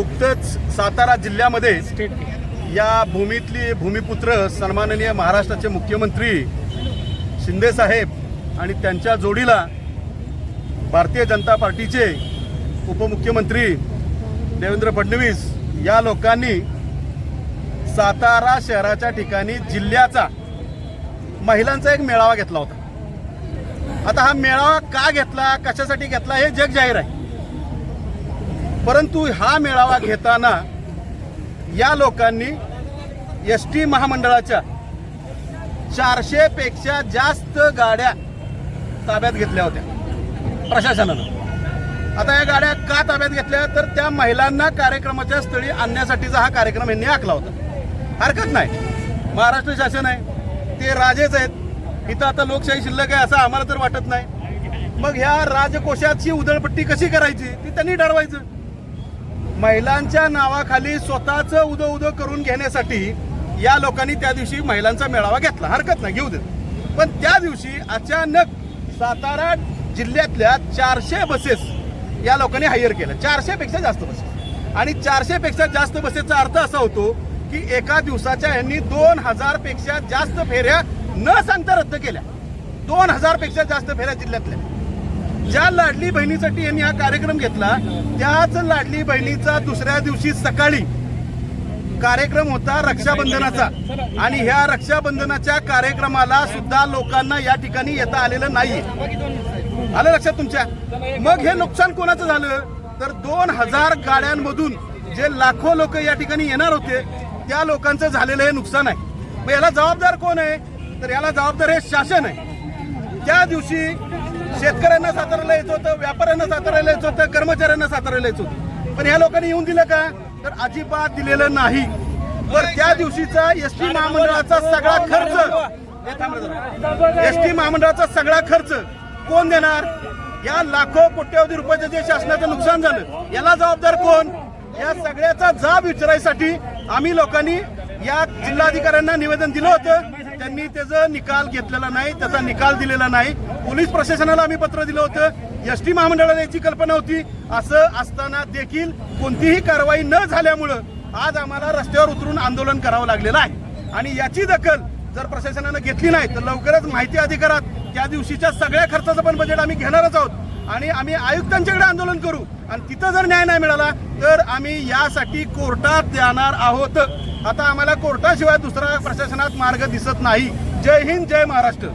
सातारा जिल्ह्यामध्ये या भूमीतली भूमिपुत्र सन्माननीय महाराष्ट्राचे मुख्यमंत्री शिंदे साहेब आणि त्यांच्या जोडीला भारतीय जनता पार्टीचे उपमुख्यमंत्री देवेंद्र फडणवीस या लोकांनी सातारा शहराच्या ठिकाणी जिल्ह्याचा महिलांचा एक मेळावा घेतला होता. आता हा मेळावा का घेतला कशासाठी घेतला हे जग जाहीर आहे. परंतु हा मेळावा घेताना या लोकांनी एस टी महामंडळाच्या चारशेपेक्षा जास्त गाड्या ताब्यात घेतल्या होत्या. प्रशासनानं. आता या गाड्या का ताब्यात घेतल्या? तर त्या महिलांना कार्यक्रमाच्या स्थळी आणण्यासाठीचा हा कार्यक्रम यांनी आखला होता. हरकत नाही. महाराष्ट्र शासन आहे. ते राजेच आहेत. इथं आता लोकशाही शिल्लक आहे असं आम्हाला तर वाटत नाही. मग ह्या राजकोशाची उधळपट्टी कशी करायची? ती त्यांनी ठरवायचं. महिलांच्या नावाखाली स्वतःच उदो उदो करून घेण्यासाठी या लोकांनी त्या दिवशी महिलांचा मेळावा घेतला. हरकत नाही घेऊ देत. पण त्या दिवशी अचानक सातारा जिल्ह्यातल्या चारशे बसेस या लोकांनी हायर केल्या. चारशेपेक्षा जास्त बसेस. आणि चारशेपेक्षा जास्त बसेसचा अर्थ असा होतो की एका दिवसाच्या यांनी दोन हजारपेक्षा जास्त फेऱ्या न सांगता रद्द केल्या. दोन हजारपेक्षा जास्त फेऱ्या जिल्ह्यातल्या. ज्या लाडली बहिणीसाठी यांनी हा कार्यक्रम घेतला त्याच लाडली बहिणीचा दुसऱ्या दिवशी सकाळी कार्यक्रम होता रक्षाबंधनाचा. आणि ह्या रक्षाबंधनाच्या कार्यक्रमाला सुद्धा लोकांना या ठिकाणी येता आलेलं नाहीये. आलं लक्षात तुमच्या? मग हे नुकसान कोणाचं झालं? तर दोन हजार गाड्यांमधून जे लाखो लोक या ठिकाणी येणार होते त्या लोकांचं झालेलं हे नुकसान आहे. मग याला जबाबदार कोण आहे? तर याला जबाबदार हे शासन आहे. त्या दिवशी शेतकऱ्यांना साताऱ्याला यायचं होतं व्यापाऱ्यांना साताऱ्याला यायचं होतं कर्मचाऱ्यांना साताऱ्याला यायचं होतं. पण ह्या लोकांनी येऊन दिलं का? तर अजिबात दिलेलं नाही. तर त्या दिवशीचा एस टी महामंडळाचा सगळा खर्च एस टी महामंडळाचा सगळा खर्च कोण देणार? या लाखो कोट्यवधी रुपयाचं जे शासनाचं नुकसान झालं याला जबाबदार कोण? या सगळ्याचा जाब विचारायसाठी आम्ही लोकांनी या जिल्हाधिकाऱ्यांना निवेदन दिलं होतं. त्यांनी त्याचा निकाल घेतलेला नाही त्याचा निकाल दिलेला नाही. पोलीस प्रशासनाला आम्ही पत्र दिलं होतं. एस टी महामंडळाला याची कल्पना होती. असं असताना देखील कोणतीही कारवाई न झाल्यामुळं आज आम्हाला रस्त्यावर उतरून आंदोलन करावं लागलेलं आहे. आणि याची दखल जर प्रशासनानं घेतली नाही तर लवकरच माहिती अधिकारात त्या दिवशीच्या सगळ्या खर्चाचं पण बजेट आम्ही घेणारच आहोत. आणि आम्ही आयुक्तांच्याकडे आंदोलन करू. आणि तिथं जर न्याय नाही मिळाला तर आम्ही यासाठी कोर्टात जाणार आहोत. आता आम्हाला कोर्टाशिवाय दुसरा प्रशासनात मार्ग दिसत नाही. जय हिंद जय महाराष्ट्र.